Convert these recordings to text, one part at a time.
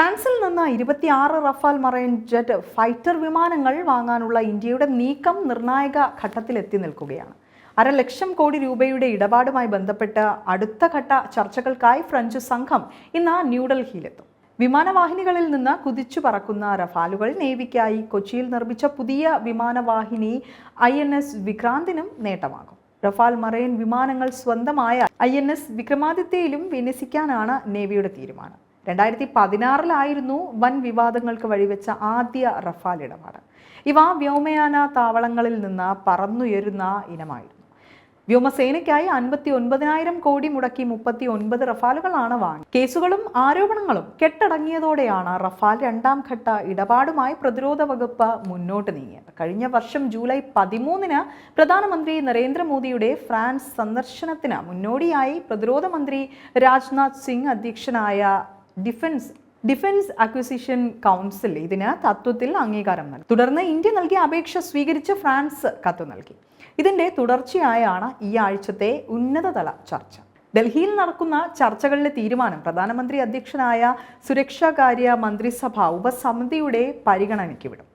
ഫ്രാൻസിൽ നിന്ന് ഇരുപത്തിയാറ് റഫാൽ മറൈൻ ജെറ്റ് ഫൈറ്റർ വിമാനങ്ങൾ വാങ്ങാനുള്ള ഇന്ത്യയുടെ നീക്കം നിർണായക ഘട്ടത്തിലെത്തി നിൽക്കുകയാണ്. അരലക്ഷം കോടി രൂപയുടെ ഇടപാടുമായി ബന്ധപ്പെട്ട് അടുത്ത ഘട്ട ചർച്ചകൾക്കായി ഫ്രഞ്ച് സംഘം ഇന്ന് ന്യൂഡൽഹിയിലെത്തും. വിമാനവാഹിനികളിൽ നിന്ന് കുതിച്ചു പറക്കുന്ന റഫാലുകൾ നേവിക്കായി കൊച്ചിയിൽ നിർമ്മിച്ച പുതിയ വിമാനവാഹിനി ഐ എൻ എസ് വിക്രാന്തിനും നേട്ടമാകും. റഫാൽ മറൈൻ വിമാനങ്ങൾ സ്വന്തമായ ഐ എൻ എസ് വിക്രമാദിത്യയിലും വിന്യസിക്കാനാണ് നേവിയുടെ തീരുമാനം. രണ്ടായിരത്തി പതിനാറിലായിരുന്നു വൻ വിവാദങ്ങൾക്ക് വഴിവെച്ച ആദ്യ റഫാൽ ഇടപാട്. ഇവ വ്യോമയാന താവളങ്ങളിൽ നിന്ന് പറന്നുയരുന്ന ഇനമായിരുന്നു. വ്യോമസേനയ്ക്കായി അൻപത്തി ഒൻപതിനായിരം കോടി മുടക്കി മുപ്പത്തി ഒൻപത് റഫാലുകളാണ് വാങ്ങി. കേസുകളും ആരോപണങ്ങളും കെട്ടടങ്ങിയതോടെയാണ് റഫാൽ രണ്ടാം ഘട്ട ഇടപാടുമായി പ്രതിരോധ വകുപ്പ് മുന്നോട്ട് നീങ്ങിയത്. കഴിഞ്ഞ വർഷം ജൂലൈ പതിമൂന്നിന് പ്രധാനമന്ത്രി നരേന്ദ്രമോദിയുടെ ഫ്രാൻസ് സന്ദർശനത്തിന് മുന്നോടിയായി പ്രതിരോധ മന്ത്രി രാജ്നാഥ് സിംഗ് അധ്യക്ഷനായ ഡിഫൻസ് ഡിഫൻസ് അക്വിസിഷൻ കൗൺസിൽ ഇതിന് തത്വത്തിൽ അംഗീകാരം നൽകി. തുടർന്ന് ഇന്ത്യ നൽകിയ അപേക്ഷ സ്വീകരിച്ച് ഫ്രാൻസ് കത്ത് നൽകി. ഇതിന്റെ തുടർച്ചയായാണ് ഈ ആഴ്ചത്തെ ഉന്നതതല ചർച്ച. ഡൽഹിയിൽ നടക്കുന്ന ചർച്ചകളിലെ തീരുമാനം പ്രധാനമന്ത്രി അധ്യക്ഷനായ സുരക്ഷാകാര്യ മന്ത്രിസഭ ഉപസമിതിയുടെ പരിഗണനയ്ക്ക് വിടും.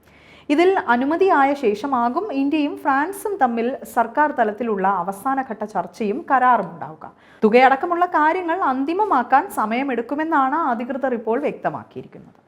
ഇതിൽ അനുമതിയായ ശേഷമാകും ഇന്ത്യയും ഫ്രാൻസും തമ്മിൽ സർക്കാർ തലത്തിലുള്ള അവസാനഘട്ട ചർച്ചയും കരാറും ഉണ്ടാവുക. തുകയടക്കമുള്ള കാര്യങ്ങൾ അന്തിമമാക്കാൻ സമയമെടുക്കുമെന്നാണ് അധികൃതർ ഇപ്പോൾ വ്യക്തമാക്കിയിരിക്കുന്നത്.